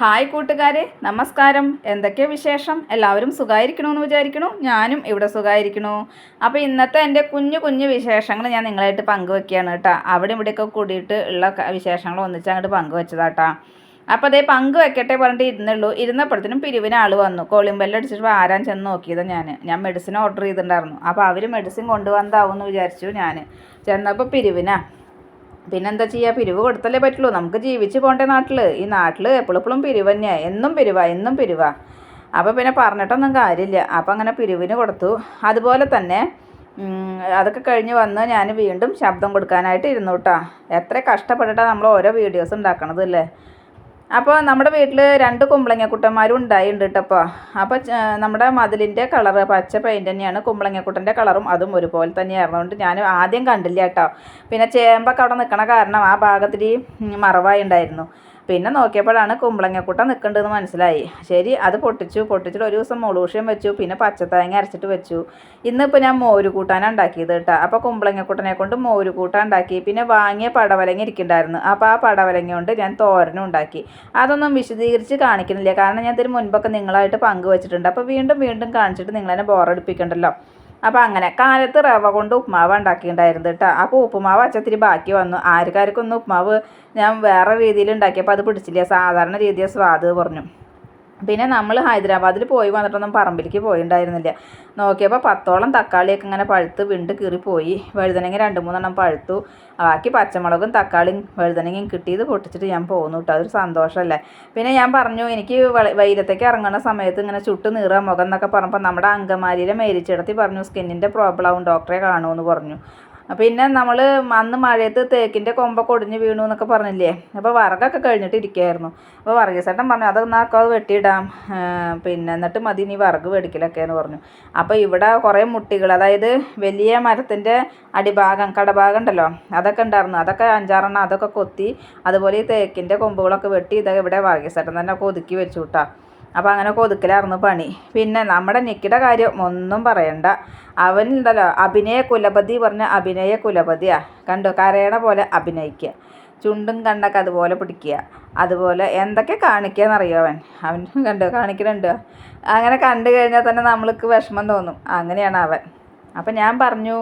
Hi കൂട്ടുകാരെ നമസ്കാരം. എന്തൊക്കെ വിശേഷം? എല്ലാവരും സുഖമായിരിക്കണമെന്ന് വിചാരിക്കണു. ഞാനും ഇവിടെ സുഖമായിരിക്കണു അപ്പോൾ ഇന്നത്തെ എന്റെ കുഞ്ഞു കുഞ്ഞു വിശേഷങ്ങൾ ഞാൻ നിങ്ങളായിട്ട് പങ്കുവെക്കുകയാണ് കേട്ടോ. അവിടെ ഇവിടെയൊക്കെ കൂടിയിട്ട് ഉള്ള വിശേഷങ്ങൾ ഒന്നിച്ച് അങ്ങോട്ട് പങ്കുവെച്ചതാട്ടാ അപ്പോൾ അതേ പങ്കുവെക്കട്ടെ പറഞ്ഞിട്ട് ഇരുന്നുള്ളൂ. ഇരുന്നപ്പോഴത്തേനും പിരിവിന് ആൾ വന്നു. കോളിംഗ് അടിച്ചിട്ട് ആരാൻ ചെന്ന് നോക്കിയത് ഞാൻ ഞാൻ മെഡിസിൻ ഓർഡർ ചെയ്തിട്ടുണ്ടായിരുന്നു. അപ്പോൾ അവർ മെഡിസിൻ കൊണ്ടുവന്നാവും എന്ന് വിചാരിച്ചു ഞാൻ ചെന്നപ്പോൾ പിരിവിനാ. പിന്നെന്താ ചെയ്യുക പിരിവ് കൊടുത്തല്ലേ പറ്റുള്ളൂ. നമുക്ക് ജീവിച്ച് പോകേണ്ട നാട്ടിൽ ഈ നാട്ടിൽ എപ്പോഴെപ്പോഴും പിരിവ് തന്നെയാണ് എന്നും പിരിവ എന്നും പിരിവ. അപ്പോൾ പിന്നെ പറഞ്ഞിട്ടൊന്നും കാര്യമില്ല. അപ്പോൾ അങ്ങനെ പിരിവിന് കൊടുത്തു. അതുപോലെ തന്നെ അതൊക്കെ കഴിഞ്ഞ് വന്ന് ഞാൻ വീണ്ടും ശബ്ദം കൊടുക്കാനായിട്ട് ഇരുന്നു കേട്ടോ. എത്ര കഷ്ടപ്പെട്ടിട്ടാണ് നമ്മൾ ഓരോ വീഡിയോസ് ഉണ്ടാക്കണത് അല്ലേ? അപ്പോൾ നമ്മുടെ വീട്ടിൽ രണ്ട് കുമ്പളങ്ങക്കുട്ടന്മാരും ഉണ്ടായിട്ടുണ്ട് കേട്ടപ്പോൾ അപ്പോൾ നമ്മുടെ മതിലിന്റെ കളറ് പച്ച പെയിന്റ് തന്നെയാണ്. കുമ്പളങ്ങക്കുട്ടന്റെ കളറും അതും ഒരുപോലെ തന്നെയായിരുന്നു. അതുകൊണ്ട് ഞാൻ ആദ്യം കണ്ടില്ല കേട്ടോ പിന്നെ ചേമ്പൊക്കെ അവിടെ നിൽക്കണ കാരണം ആ ഭാഗത്തിൽ മറവായി ഉണ്ടായിരുന്നു. പിന്നെ നോക്കിയപ്പോഴാണ് കുമ്പളങ്ങക്കൂട്ടം നിൽക്കേണ്ടതെന്ന് മനസ്സിലായി. ശരി അത് പൊട്ടിച്ചു പൊട്ടിച്ചിട്ട് ഒരു ദിവസം മുളൂഷ്യം വെച്ചു പിന്നെ പച്ചത്തേങ്ങ അരച്ചിട്ട് വെച്ചു. ഇന്നിപ്പോൾ ഞാൻ മോര് കൂട്ടാനാണ് ഉണ്ടാക്കിയത് കേട്ടോ. അപ്പോൾ കുമ്പളങ്ങക്കൂട്ടനെ കൊണ്ട് മോര് കൂട്ടാൻ ഉണ്ടാക്കി. പിന്നെ വാങ്ങിയ പടവലങ്ങ ഇരിക്കുന്നുണ്ടായിരുന്നു. അപ്പോൾ ആ പടവലങ്ങ കൊണ്ട് ഞാൻ തോരനും ഉണ്ടാക്കി. അതൊന്നും വിശദീകരിച്ച് കാണിക്കുന്നില്ല. കാരണം ഞാൻ ഇതിന് മുൻപൊക്കെ നിങ്ങളായിട്ട് പങ്കുവച്ചിട്ടുണ്ട് അപ്പോൾ വീണ്ടും വീണ്ടും കാണിച്ചിട്ട് നിങ്ങളെന്നെ ബോറടിപ്പിക്കണ്ടല്ലോ. അപ്പോൾ അങ്ങനെ കാലത്ത് റവ കൊണ്ട് ഉപ്മാവ് ഉണ്ടാക്കിയിട്ടുണ്ടായിരുന്നു കേട്ടോ അപ്പോൾ ഉപ്പുമാവ് അച്ചത്തിരി ബാക്കി വന്നു. ആർക്കാർക്കൊന്നും ഉപ്മാവ് ഞാൻ വേറെ രീതിയിൽ ഉണ്ടാക്കിയപ്പോൾ അത് പിടിച്ചില്ല. സാധാരണ രീതിയിൽ സ്വാദ് പറഞ്ഞു പിന്നെ നമ്മൾ ഹൈദരാബാദിൽ പോയി വന്നിട്ടൊന്നും പറമ്പിലേക്ക് പോയിണ്ടായിരുന്നില്ല. നോക്കിയപ്പോൾ പത്തോളം തക്കാളിയൊക്കെ ഇങ്ങനെ പഴുത്ത് വിണ്ട് കീറിപ്പോയി. വഴുതനങ്ങ രണ്ട് മൂന്നെണ്ണം പഴുത്തു. ബാക്കി പച്ചമുളകും തക്കാളിയും വഴുതനങ്ങയും കിട്ടിയത് പൊട്ടിച്ചിട്ട് ഞാൻ പോകുന്നു കേട്ടോ അതൊരു സന്തോഷമല്ലേ പിന്നെ ഞാൻ പറഞ്ഞു എനിക്ക് വെയിലത്തേക്ക് ഇറങ്ങുന്ന സമയത്ത് ഇങ്ങനെ ചുട്ട് നീറുക മുഖം എന്നൊക്കെ പറഞ്ഞപ്പോൾ നമ്മുടെ അങ്കമാലിയിലെ മേരിച്ചിടത്തി പറഞ്ഞു സ്കിന്നിന്റെ പ്രോബ്ലം ആവും ഡോക്ടറെ കാണുമെന്ന് പറഞ്ഞു. പിന്നെ നമ്മൾ അന്ന് മഴയത്ത് തേക്കിന്റെ കൊമ്പൊക്കെ ഒടിഞ്ഞ് വീണു എന്നൊക്കെ പറഞ്ഞില്ലേ? അപ്പോൾ വറകൊക്കെ കഴിഞ്ഞിട്ട് ഇരിക്കുകയായിരുന്നു അപ്പോൾ വർഗീസേട്ടൻ പറഞ്ഞു അത് നാക്കോ അത് വെട്ടിയിടാം. പിന്നെ എന്നിട്ട് മതി നീ വറക് മേടിക്കലൊക്കെ എന്ന് പറഞ്ഞു. അപ്പോൾ ഇവിടെ കുറേ മുട്ടികൾ അതായത് വലിയ മരത്തിന്റെ അടിഭാഗം കടഭാഗം ഉണ്ടല്ലോ അതൊക്കെ ഉണ്ടായിരുന്നു. അതൊക്കെ അഞ്ചാറെണ്ണം അതൊക്കെ കൊത്തി അതുപോലെ ഈ തേക്കിന്റെ കൊമ്പുകളൊക്കെ വെട്ടി ഇതൊക്കെ ഇവിടെ വർഗീസേട്ടൻ തന്നെ ഒതുക്കി വെച്ചു കൂട്ടാ അപ്പോൾ അങ്ങനെ കൊതുക്കിലായിരുന്നു പണി. പിന്നെ നമ്മുടെ നിക്കിയുടെ കാര്യം ഒന്നും പറയണ്ട. അവനുണ്ടല്ലോ അഭിനയ കുലപതി പറഞ്ഞ അഭിനയ കുലപതിയാ. കണ്ടു കരയണ പോലെ അഭിനയിക്കുക ചുണ്ടും കണ്ണൊക്കെ അതുപോലെ പിടിക്കുക അതുപോലെ എന്തൊക്കെ കാണിക്കുകയെന്നറിയോ അവൻ? അവൻ കണ്ടു കാണിക്കുന്നുണ്ട് അങ്ങനെ കണ്ടു കഴിഞ്ഞാൽ തന്നെ നമ്മൾക്ക് വിഷമം തോന്നും. അങ്ങനെയാണ് അവൻ. അപ്പം ഞാൻ പറഞ്ഞു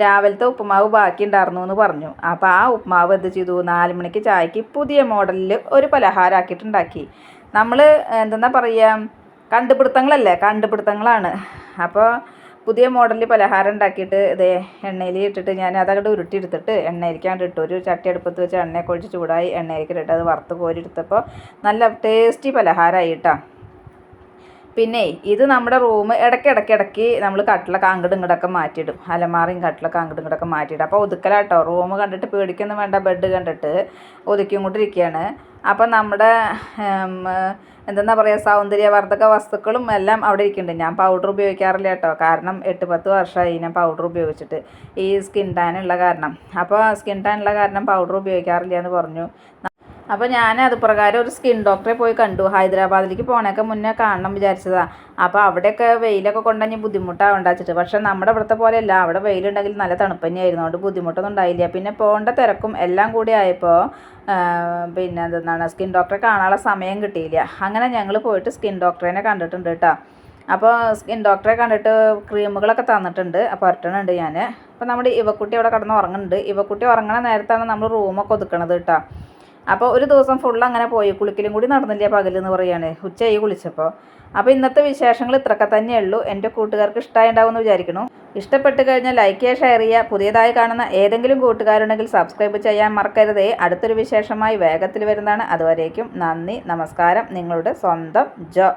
രാവിലത്തെ ഉപ്പുമാവ് ബാക്കി ഉണ്ടായിരുന്നു എന്ന് പറഞ്ഞു. അപ്പോൾ ആ ഉപ്പുമാവ് എന്ത് ചെയ്തു? നാല് മണിക്ക് ചായക്ക് പുതിയ മോഡലിൽ ഒരു പലഹാരമാക്കിയിട്ടുണ്ടാക്കി നമ്മൾ എന്തെന്നാ പറയുക കണ്ടുപിടുത്തങ്ങളല്ലേ കണ്ടുപിടുത്തങ്ങളാണ്. അപ്പോൾ പുതിയ മോഡലിൽ പലഹാരം ഉണ്ടാക്കിയിട്ട് ഇതേ എണ്ണയിൽ ഇട്ടിട്ട് ഞാൻ അതങ്ങോട്ട് ഉരുട്ടിയെടുത്തിട്ട് എണ്ണയിലേക്കാണ്ട് ഇട്ടു. ഒരു ചട്ടി അടുപ്പത്ത് വെച്ച് എണ്ണയെ കൊഴിച്ച് ചൂടായി എണ്ണയിലേക്ക് ഇട്ടിട്ട് അത് വറുത്ത് കോരിയെടുത്തപ്പോൾ നല്ല ടേസ്റ്റി പലഹാരമായി കേട്ടോ പിന്നെ ഇത് നമ്മുടെ റൂം ഇടയ്ക്ക് ഇടയ്ക്ക് ഇടയ്ക്ക് നമ്മൾ കട്ടിലൊക്കെ അങ്ങോട്ടും ഇങ്ങോട്ടൊക്കെ മാറ്റിയിടും. അലമാറയും കട്ടിലൊക്കെ അങ്ങോട്ടും ഇങ്ങോട്ടൊക്കെ മാറ്റിയിടും. അപ്പോൾ ഒതുക്കലാട്ടോ. റൂം കണ്ടിട്ട് പേടിക്കൊന്നും വേണ്ട ബെഡ് കണ്ടിട്ട് ഒതുക്കി കൊണ്ടിരിക്കുകയാണ് അപ്പം നമ്മുടെ എന്തെന്നാ പറയുക സൗന്ദര്യവർദ്ധക വസ്തുക്കളും എല്ലാം അവിടെ ഇരിക്കുന്നുണ്ട്. ഞാൻ പൗഡർ ഉപയോഗിക്കാറില്ല കേട്ടോ. കാരണം എട്ട് പത്ത് വർഷമായി ഞാൻ പൗഡർ ഉപയോഗിച്ചിട്ട് ഈ സ്കിൻ ടാൻ ഉള്ള കാരണം. അപ്പോൾ സ്കിൻ ടാൻ ഉള്ള കാരണം പൗഡർ ഉപയോഗിക്കാറില്ല എന്ന് പറഞ്ഞു. അപ്പോൾ ഞാൻ അത് പ്രകാരം ഒരു സ്കിൻ ഡോക്ടറെ പോയി കണ്ടു. ഹൈദരാബാദിലേക്ക് പോകണേക്കെ മുന്നേ കാണണം വിചാരിച്ചതാണ് അപ്പോൾ അവിടെയൊക്കെ വെയിലൊക്കെ കൊണ്ടുകഴിഞ്ഞ് ബുദ്ധിമുട്ടാണ് വെച്ചിട്ട്. പക്ഷേ നമ്മുടെ ഇവിടുത്തെ പോലെയല്ല. അവിടെ വെയിലുണ്ടെങ്കിൽ നല്ല തണുപ്പ് തന്നെയായിരുന്നു അതുകൊണ്ട് ബുദ്ധിമുട്ടൊന്നും ഉണ്ടായില്ല. പിന്നെ പോകേണ്ട തിരക്കും എല്ലാം കൂടി ആയപ്പോൾ പിന്നെ എന്താണ് സ്കിൻ ഡോക്ടറെ കാണാനുള്ള സമയം കിട്ടിയില്ല. അങ്ങനെ ഞങ്ങൾ പോയിട്ട് സ്കിൻ ഡോക്ടറെ കണ്ടിട്ടുണ്ട് കേട്ടോ അപ്പോൾ സ്കിൻ ഡോക്ടറെ കണ്ടിട്ട് ക്രീമുകളൊക്കെ തന്നിട്ടുണ്ട്. അപ്പോൾ ഒരട്ടണുണ്ട് ഞാൻ അപ്പോൾ നമ്മുടെ ഇവക്കുട്ടി അവിടെ കിടന്ന് ഉറങ്ങുന്നുണ്ട്. ഇവക്കുട്ടി ഉറങ്ങണ നേരത്താണ് നമ്മൾ റൂമൊക്കെ ഒതുക്കണത് കേട്ടോ അപ്പോൾ ഒരു ദിവസം ഫുൾ അങ്ങനെ പോയി. കുളിക്കലും കൂടി നടന്നില്ല പകലെന്ന് പറയാണ്. ഉച്ചയായി കുളിച്ചപ്പോൾ അപ്പോൾ ഇന്നത്തെ വിശേഷങ്ങൾ ഇത്രയൊക്കെ തന്നെയുള്ളൂ. എന്റെ കൂട്ടുകാർക്ക് ഇഷ്ടമായിണ്ടാവുമെന്ന് വിചാരിക്കുന്നു. ഇഷ്ടപ്പെട്ട് കഴിഞ്ഞാൽ ലൈക്ക് ചെയ്യുക ഷെയർ ചെയ്യുക. പുതിയതായി കാണുന്ന ഏതെങ്കിലും കൂട്ടുകാരുണ്ടെങ്കിൽ സബ്സ്ക്രൈബ് ചെയ്യാൻ മറക്കരുതേ. അടുത്തൊരു വിശേഷമായി വേഗത്തിൽ വരുന്നതാണ്. അതുവരേക്കും നന്ദി നമസ്കാരം. നിങ്ങളുടെ സ്വന്തം ജോ.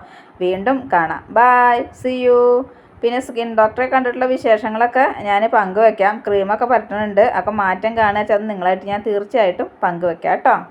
വീണ്ടും കാണാം. ബായ് സി യു പിന്നെ സ്കിൻ ഡോക്ടറെ കണ്ടിട്ടുള്ള വിശേഷങ്ങളൊക്കെ ഞാൻ പങ്കുവെക്കാം. ക്രീമൊക്കെ പറ്റുന്നുണ്ട് അപ്പോൾ മാറ്റം കാണുക വെച്ചാൽ നിങ്ങളായിട്ട് ഞാൻ തീർച്ചയായിട്ടും പങ്കുവെക്കാം കേട്ടോ.